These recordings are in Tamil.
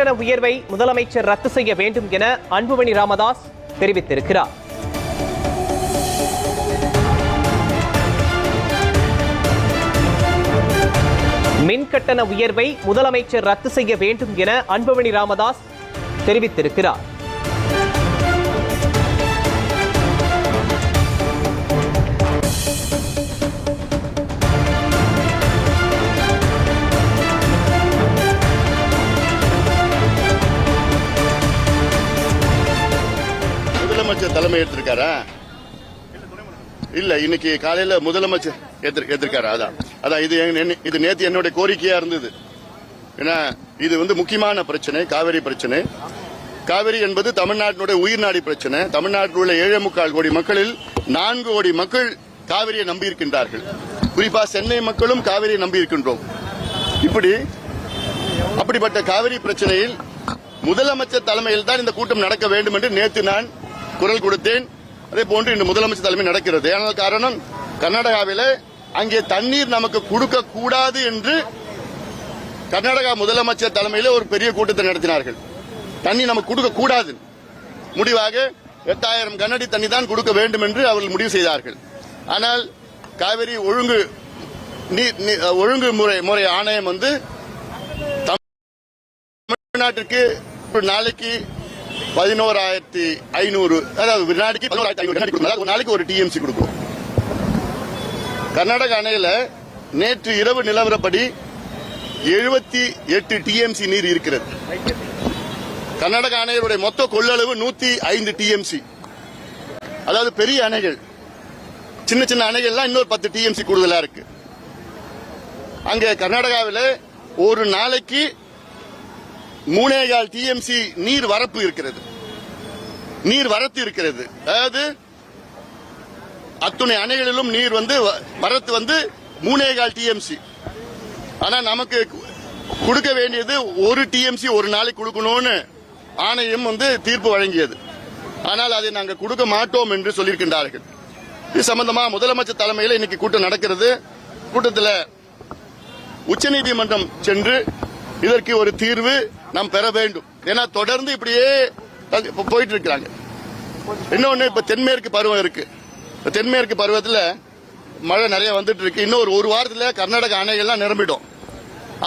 கட்டண உயர்வை முதலமைச்சர் ரத்து செய்ய வேண்டும் என அன்புமணி ராமதாஸ் தெரிவித்திருக்கிறார். மின் கட்டண உயர்வை முதலமைச்சர் ரத்து செய்ய வேண்டும் என அன்புமணி ராமதாஸ் தெரிவித்திருக்கிறார். முதலமைச்சர் தலைமை ஏற்றிருக்காரா இல்ல இன்னைக்கு காலையில முதலமைச்சர் ஏத்து- ஏத்திருக்காரு? அதான். அதான் இது இது நேத்து என்னுடைய கோரிக்கையா இருந்தது. ஏன்னா இது வந்து முக்கியமான பிரச்சனை காவிரி பிரச்சனை. காவிரி என்பது தமிழ்நாட்டினுடைய உயிர்நாடி பிரச்சனை. தமிழ்நாட்டில் உள்ள ஏழே முக்கால் கோடி மக்களில் நான்கு கோடி மக்கள் காவிரியை நம்பி இருக்கின்றார்கள் குறிப்பா சென்னை மக்களும் காவிரியை நம்பி இருக்கின்றோம் இப்படி அப்படிப்பட்ட காவிரி பிரச்சனையில் முதலமைச்சர் தலைமையில் தான் இந்த கூட்டம் நடக்க வேண்டும் என்று நேற்று நான் குரல் கொடுத்தேன். அதே போன்று இன்று முதலமைச்சர் தலைமை நடக்கிறது. ஆனால் காரணம் கர்நாடகாவில் அங்கே தண்ணீர் நமக்கு கொடுக்க கூடாது என்று கர்நாடகா முதலமைச்சர் தலைமையில் ஒரு பெரிய கூட்டத்தை நடத்தினார்கள். தண்ணி நமக்கு கொடுக்க கூடாது முடிவாக எட்டாயிரம் கனஅடி தண்ணி தான் கொடுக்க வேண்டும் என்று அவர்கள் முடிவு செய்தார்கள். ஆனால் காவிரி ஒழுங்கு நீ- ஒழுங்கு முறை முறை ஆணையம் வந்து தமிழ்நாட்டிற்கு நாளைக்கு பதினோராயிரத்தி ஐநூறு அதாவது வினாடிக்கு பதினோராயிரத்தி ஐநூறு ஒரு நாளைக்கு ஒரு டிஎம்சி கொடுக்கும் கர்நாடக அணையில நேற்று இரவு நிலவரப்படி எழுபத்தி எட்டு டிஎம்சி நீர் இருக்கிறது. கர்நாடக அணைகளுடைய மொத்த கொள்ளளவு நூத்தி ஐந்து டிஎம்சி அதாவது பெரிய அணைகள். சின்ன சின்ன அணைகள்லாம் இன்னொரு பத்து டிஎம்சி கூடுதலா இருக்கு. அங்க கர்நாடகாவில் ஒரு நாளைக்கு மூணேகால் டிஎம்சி நீர் வரப்பு இருக்கிறது. நீர் வரத்து இருக்கிறது. அதாவது அத்துணை அணைகளிலும் நீர் வந்து வ- வரத்து வந்து மூணேகால் டிஎம்சி ஆனா நமக்கு கொடுக்க வேண்டியது ஒரு டிஎம்சி ஒரு நாளைக்கு கொடுக்கணும்னு ஆணையம் வந்து தீர்ப்பு வழங்கியது. ஆனால் அதை நாங்கள் கொடுக்க மாட்டோம் என்று சொல்லியிருக்கின்றார்கள். இது சம்பந்தமா முதலமைச்சர் தலைமையில் இன்னைக்கு கூட்டம் நடக்கிறது. கூட்டத்தில் உச்சநீதிமன்றம் சென்று இதற்கு ஒரு தீர்வு நாம் பெற வேண்டும். ஏன்னா தொடர்ந்து இப்படியே போயிட்டு இருக்கிறாங்க. இன்னொன்னு இப்ப தென்மேற்கு பருவம் இருக்கு. இப்போ தென்மேற்கு பருவத்துல மழை நிறைய வந்துட்டு இருக்கு. இன்னும் ஒரு ஒரு வாரத்துல கர்நாடக அணைகள்லாம் நிரம்பிடும்.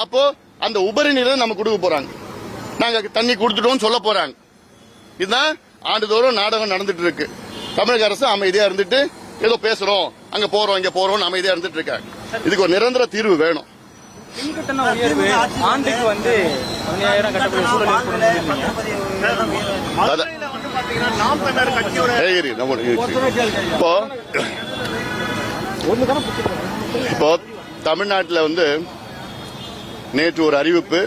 அப்போ அந்த உபரி நீரை நம்ம கொடுக்க போறாங்க. நாங்க தண்ணி கொடுத்துட்டோம்னு சொல்ல போறாங்க. இதுதான் ஆண்டுதோறும் நாடகம் நடந்துட்டு இருக்கு. தமிழக அரசு அமைதியா இருந்துட்டு ஏதோ பேசுறோம் அங்க போறோம் இங்க போறோம் அமைதியா இருந்துட்டு இருக்காங்க. இதுக்கு ஒரு நிரந்தர தீர்வு வேணும். உயர்வு ஆண்டுக்கு வந்து பதினாயிரம் கட்டக்கூடிய சூழல். இப்போ இப்போ தமிழ்நாட்டில் வந்து நேற்று ஒரு அறிவிப்பு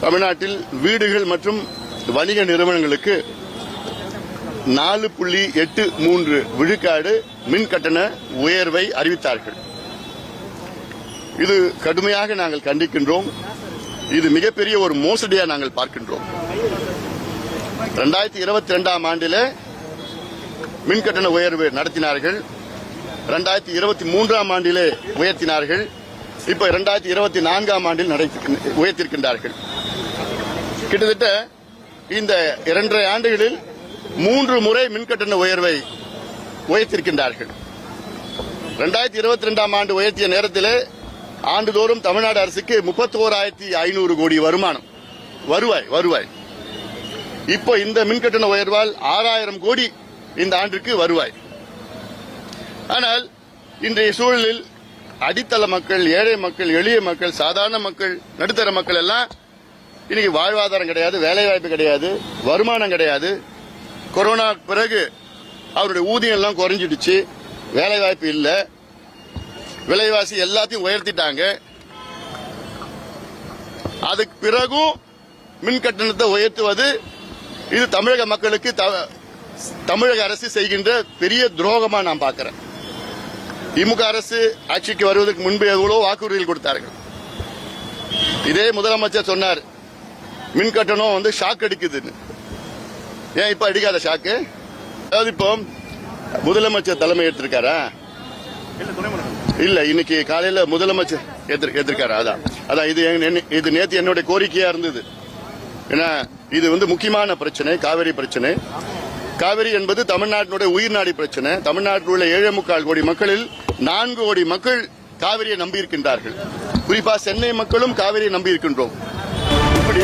தமிழ்நாட்டில் வீடுகள் மற்றும் வணிக நிறுவனங்களுக்கு நாலு புள்ளி எட்டு மூன்று விழுக்காடு மின் கட்டண உயர்வை அறிவித்தார்கள் இது கடுமையாக நாங்கள் கண்டிக்கின்றோம். இது மிகப்பெரிய ஒரு மோசடியா நாங்கள் பார்க்கின்றோம். ரெண்டாயிரத்தி இருபத்தி ரெண்டாம் ஆண்டில மின் கட்டண உயர்வு நடத்தினார்கள். ரெண்டாயிரத்தி இருபத்தி மூன்றாம் ஆண்டிலே உயர்த்தினார்கள். இப்ப இரண்டாயிரத்தி இருபத்தி நான்காம் ஆண்டில் உயர்த்திருக்கின்றார்கள். கிட்டத்தட்ட இந்த இரண்டரை ஆண்டுகளில் மூன்று முறை மின் கட்டண உயர்வை உயர்த்திருக்கின்றார்கள். ரெண்டாயிரத்தி இருபத்தி ரெண்டாம் ஆண்டு உயர்த்திய நேரத்திலே ஆண்டுதோறும் தமிழ்நாடு அரசுக்கு முப்பத்தி ஓராயிரத்தி ஐநூறு கோடி வருமானம். வருவாய் வருவாய். இப்போ இந்த மின்கட்டண உயர்வால் ஆறாயிரம் கோடி இந்த ஆண்டிற்கு வருவாய். ஆனால் இன்றைய சூழலில் அடித்தள மக்கள் ஏழை மக்கள் எளிய மக்கள் சாதாரண மக்கள் நடுத்தர மக்கள் எல்லாம் இன்னைக்கு வாழ்வாதாரம் கிடையாது வேலைவாய்ப்பு கிடையாது வருமானம் கிடையாது. கொரோனா பிறகு அவருடைய ஊதியம் எல்லாம் குறைஞ்சிடுச்சு வேலைவாய்ப்பு இல்லை. விலைவாசி எல்லாத்தையும் உயர்த்திட்டாங்க. அதுக்கு பிறகும் மின் கட்டணத்தை உயர்த்துவது இது தமிழக மக்களுக்கு த- தமிழக அரசு செய்கின்ற பெரிய துரோகமா நான் பார்க்கிறேன். திமுக அரசு ஆட்சிக்கு வருவதற்கு முன்பு எவ்வளோ வாக்குறுதிகள் கொடுத்தார்கள். இதே முதலமைச்சர் சொன்னார் மின் கட்டணம் வந்து ஷாக் அடிக்குதுன்னு. ஏன் இப்ப அடிக்காத ஷாக்கு அதாவது இப்போ முதலமைச்சர் தலைமை எடுத்திருக்காரா இல்ல இன்னைக்கு காலையில முதலமைச்சர் எதிர்க்காரு அதான். அதான் இது இது நேத்து என்னுடைய கோரிக்கையா இருந்தது. ஏன்னா இது வந்து முக்கியமான பிரச்சனை காவிரி பிரச்சனை. காவிரி என்பது தமிழ்நாட்டினுடைய உயிர்நாடி பிரச்சனை. தமிழ்நாட்டில் உள்ள ஏழே முக்கால் கோடி மக்களில் நான்கு கோடி மக்கள் காவிரியை நம்பியிருக்கின்றார்கள். குறிப்பா சென்னை மக்களும் காவிரியை நம்பியிருக்கின்றோம். இப்படி